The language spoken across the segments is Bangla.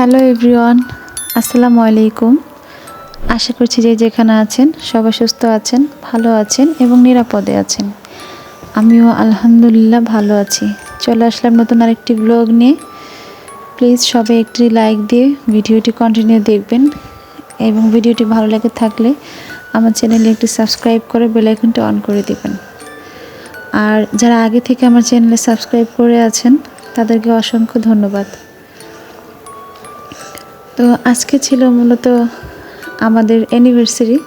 হ্যালো এভরিওয়ান, আসসালামু আলাইকুম। আশা করছি যে যেখানে আছেন, সবাই সুস্থ আছেন, ভালো আছেন এবং নিরাপদে আছেন। আমিও আলহামদুলিল্লাহ ভালো আছি। চলে আসলাম নতুন আরেকটি ব্লগ নিয়ে। প্লিজ সবাই একটি লাইক দিয়ে ভিডিওটি কন্টিনিউ দেখবেন এবং ভিডিওটি ভালো লেগে থাকলে আমার চ্যানেলে একটি সাবস্ক্রাইব করে বেলাইকনটি অন করে দেবেন। আর যারা আগে থেকে আমার চ্যানেলে সাবস্ক্রাইব করে আছেন, তাদেরকে অসংখ্য ধন্যবাদ। তো আজকে ছিল মূলত আমাদের অ্যানিভার্সারি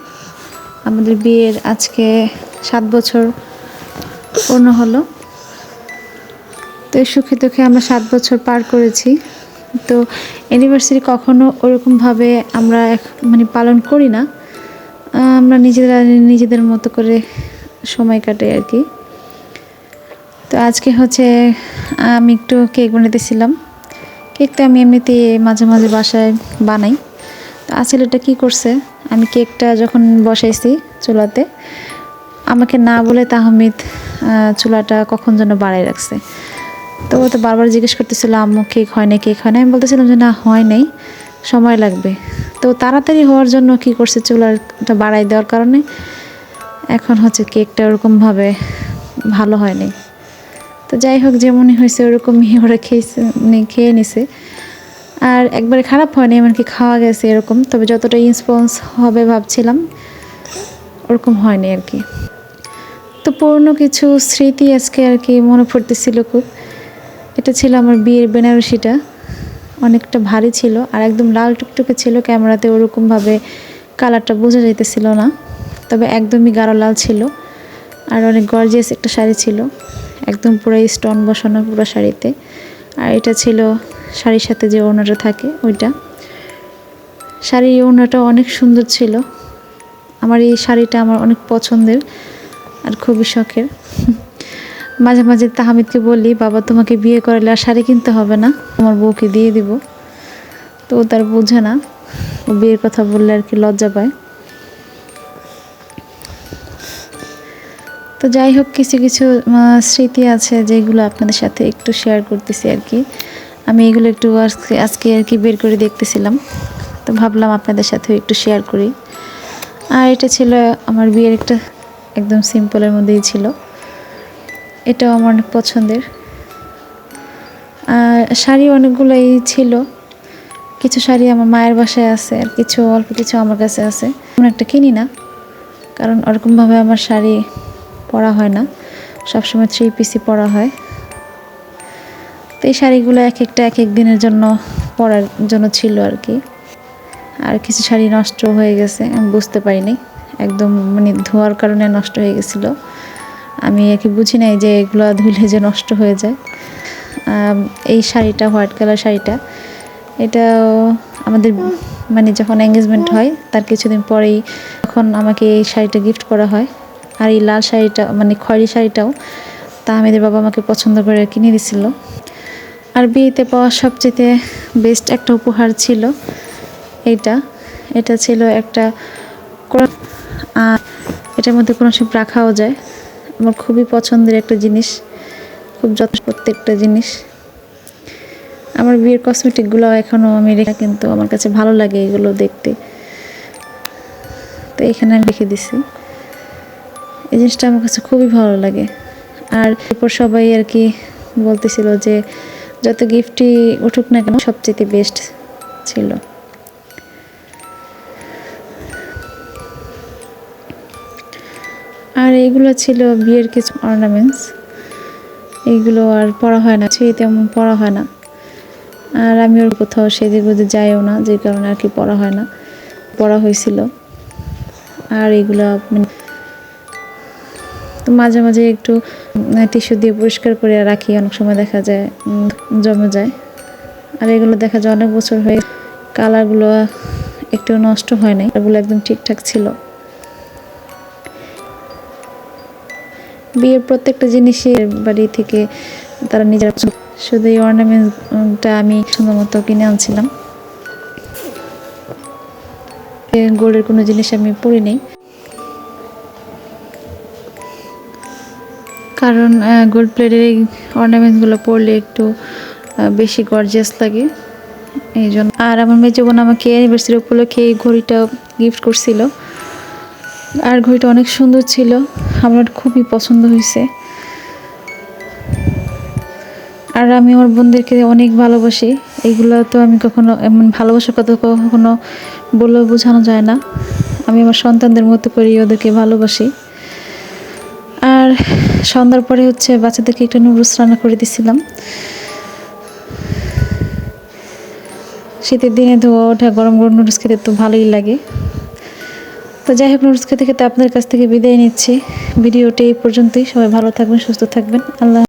আমাদের বিয়ের আজকে সাত বছর পূর্ণ হলো। তো সুখে দুঃখে আমরা সাত বছর পার করেছি। তো অ্যানিভার্সারি কখনো ওরকমভাবে আমরা মানে পালন করি না। আমরা নিজেরা নিজেদের মতো করে সময় কাটাই আর কি। তো আজকে হচ্ছে আমি একটু কেক বানাতেছিলাম কেকটা আমি এমনিতে মাঝে মাঝে বাসায় বানাই। তো আসলেটা কী করছে? আমি কেকটা যখন বসাইছি চুলাতে, আমাকে না বলে তাহমিদ চুলাটা কখন যেন বাড়াই রাখছে। তো ও তো বারবার জিজ্ঞেস করতেছিল, আম্মু, কেক হয় না কেক হয় না আমি বলতেছিলাম যে, না, হয় নাই, সময় লাগবে। তো তাড়াতাড়ি হওয়ার জন্য কি করছে? চুলাটা বাড়াই দেওয়ার কারণে এখন হচ্ছে কেকটা ওরকমভাবে ভালো হয়নি। তো যাই হোক, যেমনই হয়েছে, ওরকমই ওরা খেয়েছে মানে খেয়ে নিছে। আর একবারে খারাপ হয়নি, এমনকি খাওয়া গেছে এরকম, তবে যতটা ইন্সপন্স হবে ভাবছিলাম, ওরকম হয়নি আর কি। তো পুরনো কিছু স্মৃতি আজকে আর কি মনে পড়তেছিল খুব। এটা ছিল আমার বিয়ের বেনারসিটা, অনেকটা ভারী ছিল, আর একদম লাল টুকটুকে ছিল, ক্যামেরাতে ওরকমভাবে কালারটা বোঝা যাইতেছিল না, তবে একদমই গাঢ় লাল ছিল, আর অনেক গর্জিয়াস একটা শাড়ি ছিল। একদম পুরো স্টোন বসানো পুরো শাড়িতে। আর এটা ছিল শাড়ির সাথে যে ওড়নাটা থাকে, ওইটা। শাড়ির ওড়নাটা অনেক সুন্দর ছিল। আমার এই শাড়িটা আমার অনেক পছন্দের আর খুবই শখের। মাঝে মাঝে তাহামিদকে বলি, বাবা, তোমাকে বিয়ে করালে আর শাড়ি কিনতে হবে না। আমার বউকে দিয়ে দিব। তো তার বোঝে না। ও বিয়ের কথা বললে আর কি লজ্জা পায়। তো যাই হোক, কিছু কিছু স্মৃতি আছে যেগুলো আপনাদের সাথে একটু শেয়ার করতেছি আর কি। আমি এগুলো একটু আজকে আজকে আর কি বের করে দেখতেছিলাম। তো ভাবলাম আপনাদের সাথেও একটু শেয়ার করি। আর এটা ছিল আমার বিয়ের একটা একদম সিম্পলের মধ্যেই ছিল। এটাও আমার অনেক পছন্দের। আর শাড়ি অনেকগুলোই ছিল। কিছু শাড়ি আমার মায়ের বাসায় আছে, আর কিছু, অল্প কিছু আমার কাছে আছে। তেমন একটা কিনি না, কারণ ওরকমভাবে আমার শাড়ি পরা হয় না। সবসময় থ্রি পিসি পরা হয়। তো এই শাড়িগুলো এক একটা এক এক দিনের জন্য পরার জন্য ছিল আর কি। আর কিছু শাড়ি নষ্ট হয়ে গেছে, আমি বুঝতে পারিনি। একদম মানে ধোয়ার কারণে নষ্ট হয়ে গেছিল। আমি আর কি বুঝি নাই যে এগুলো ধুলে যে নষ্ট হয়ে যায়। এই শাড়িটা, হোয়াইট কালার শাড়িটা, এটাও আমাদের মানে যখন এঙ্গেজমেন্ট হয়, তার কিছুদিন পরেই তখন আমাকে এই শাড়িটা গিফট করা হয়। আর এই লাল শাড়িটা মানে খয়েরি শাড়িটাও, তা আমাদের বাবা আমাকে পছন্দ করে কিনে দিছিল। আর বিয়েতে পাওয়া সবচেয়ে বেস্ট একটা উপহার ছিল এইটা। এটা ছিল একটা এটার মধ্যে কোনো সব রাখাও যায়। আমার খুবই পছন্দের একটা জিনিস, খুব যত্ন প্রত্যেকটা জিনিস। আমার বিয়ের কসমেটিকগুলো এখনও আমি রেখা কিন্তু আমার কাছে ভালো লাগে এগুলো দেখতে। তো এখানে আমি রেখে দিছি। জিনিসটা আমার কাছে খুবই ভালো লাগে। আর এরপর সবাই আর কি বলতেছিল যে, যত গিফটই উঠুক না কেন, সবচেয়ে বেস্ট ছিল। আর এইগুলো ছিল বিয়ের কিছু অর্নামেন্টস এইগুলো আর পড়া হয় না, সেই তেমন পড়া হয় না। আর আমি ওর কোথাও সেজে গুজে যাইও না, যে কারণে আর কি পড়া হয় না। পড়া হয়েছিল। আর এগুলো মানে মাঝে মাঝে একটু টিস্যু দিয়ে পরিষ্কার করে রাখি, অনেক সময় দেখা যায় জমে যায়। আর এগুলো দেখা যায় অনেক বছর হয়ে কালারগুলো একটু নষ্ট হয় নাই এগুলো একদম ঠিকঠাক ছিল। বিয়ের প্রত্যেকটা জিনিসই বাড়ি থেকে তারা নিজেরা শুধু এই অর্নামেন্টটা আমি সুন্দর মতো কিনে আনছিলাম। গোল্ডের কোনো জিনিস আমি পরি নেই কারণ গোল্ড প্লেটের এই অর্নামেন্টসগুলো পরলে একটু বেশি গর্জিয়াস লাগে। এই জন্য। আর আমার মেয়ে বোন আমাকে অ্যানিভার্সারি উপলক্ষে এই ঘড়িটা গিফট করছিল, আর ঘড়িটা অনেক সুন্দর ছিল, আমার খুবই পছন্দ হয়েছে। আর আমি আমার বোনদেরকে অনেক ভালোবাসি, এগুলো তো আমি কখনো এমন ভালোবাসার কথা কখনো বলেও বোঝানো যায় না। আমি আমার সন্তানদের মতো করেই ওদেরকে ভালোবাসি। সন্ধ্যার পরে হচ্ছে বাচ্চাদেরকে একটা নুডলস রান্না করে দিছিলাম। শীতের দিনে ধোয়া ওঠা গরম গরম নুডলস খেতে তো ভালোই লাগে। তো যাই হোক, নুডলস খেতে খেতে আপনার কাছ থেকে বিদায় নিচ্ছি। ভিডিওটি এই পর্যন্তই। সবাই ভালো থাকবেন, সুস্থ থাকবেন। আল্লাহ